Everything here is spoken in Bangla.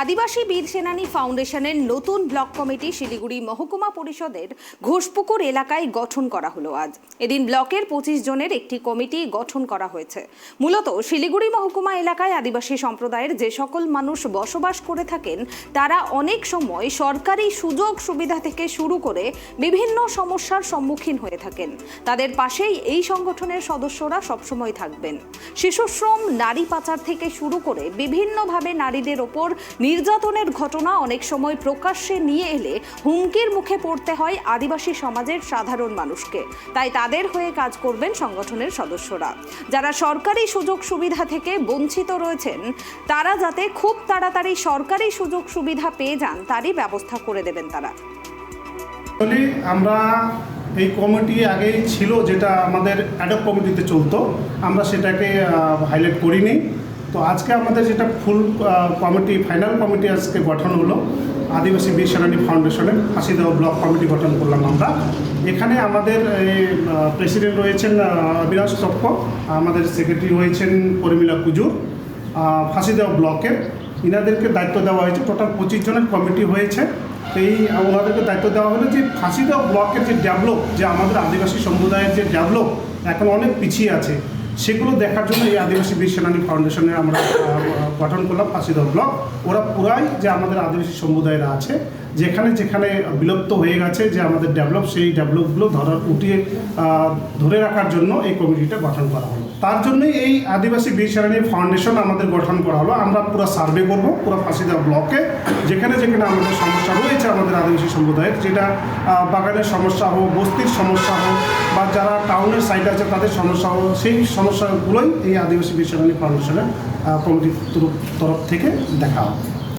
আদিবাসী বীর সেনানী ফাউন্ডেশনের নতুন ব্লক কমিটি শিলিগুড়ি মহকুমা পরিষদের ঘোষপুকুর এলাকায় গঠন করা হলো আজ। এদিন ব্লকের পঁচিশ জনের একটি কমিটি গঠন করা হয়েছে। মূলত শিলিগুড়ি মহকুমা এলাকায় আদিবাসী সম্প্রদায়ের যে সকল মানুষ বসবাস করে থাকেন, তারা অনেক সময় সরকারি সুযোগ সুবিধা থেকে শুরু করে বিভিন্ন সমস্যার সম্মুখীন হয়ে থাকেন। তাদের পাশেই এই সংগঠনের সদস্যরা সবসময় থাকবেন। শিশুশ্রম, নারী পাচার থেকে শুরু করে বিভিন্নভাবে নারীদের ওপর নির্যাতনের ঘটনা অনেক সময় প্রকাশ্যে নিয়ে এলে হুমকির মুখে পড়তে হয় আদিবাসী সমাজের সাধারণ মানুষকে। তাই তাদের হয়ে কাজ করবেন সংগঠনের সদস্যরা। যারা সরকারি সুযোগ সুবিধা থেকে বঞ্চিত রয়েছেন, তারা যাতে খুব তাড়াতাড়ি সরকারি সুযোগ সুবিধা পেয়ে যান, তারই ব্যবস্থা করে দেবেন তারা। আমরা এই কমিটি আগেই ছিল যেটা আমাদের অ্যাডপ কমিটিতে চলতো। আমরা সেটাকে হাইলাইট করিনি। তো আজকে আমাদের যেটা ফুল কমিটি, ফাইনাল কমিটি আজকে গঠন হলো, আদিবাসী সেনানী ফাউন্ডেশনের ফাঁসিদেওয়া ব্লক কমিটি গঠন করলাম আমরা। এখানে আমাদের প্রেসিডেন্ট রয়েছেন অবিনাশ তপ্প আমাদের সেক্রেটারি হয়েছেন পরিমিলা কুজুর। ফাঁসিদেওয়া ব্লকের ইনাদেরকে দায়িত্ব দেওয়া হয়েছে, টোটাল পঁচিশ জনের কমিটি হয়েছে। এই, ওনাদেরকে দায়িত্ব দেওয়া হলো যে ফাঁসিদেওয়া ব্লকের যে ডেভেলপ, যে আমাদের আদিবাসী সম্প্রদায়ের যে ডেভেলপ, এখন অনেক পিছিয়ে আছে। সেগুলো দেখার জন্য এই আদিবাসী বীর ফাউন্ডেশনে আমরা গঠন করলাম ফাঁসিদেওয়া ব্লক। ওরা পুরাই যে আমাদের আদিবাসী সম্প্রদায়েরা আছে যেখানে যেখানে বিলুপ্ত হয়ে গেছে যে আমাদের ডেভেলপ, সেই ডেভেলপগুলো ধরার উঠিয়ে ধরে রাখার জন্য এই কমিটিটা গঠন করা হলো। তার জন্যই এই আদিবাসী সেনানী ফাউন্ডেশন আমাদের গঠন করা হলো। আমরা পুরো সার্ভে করব, পুরো ফাঁসিদেওয়া ব্লকে। যেখানে যেখানে আমাদের সমস্যা রয়েছে, আমাদের আদিবাসী সম্প্রদায়ের, যেটা বাগানের সমস্যা হোক, বস্তির সমস্যা হোক, বা যারা টাউনের সাইড আছে, তাদের সমস্যা হোক, সেই সমস্যাগুলোই এই আদিবাসী সেনানী ফাউন্ডেশনের কমিটির তরফ থেকে দেখা হবে।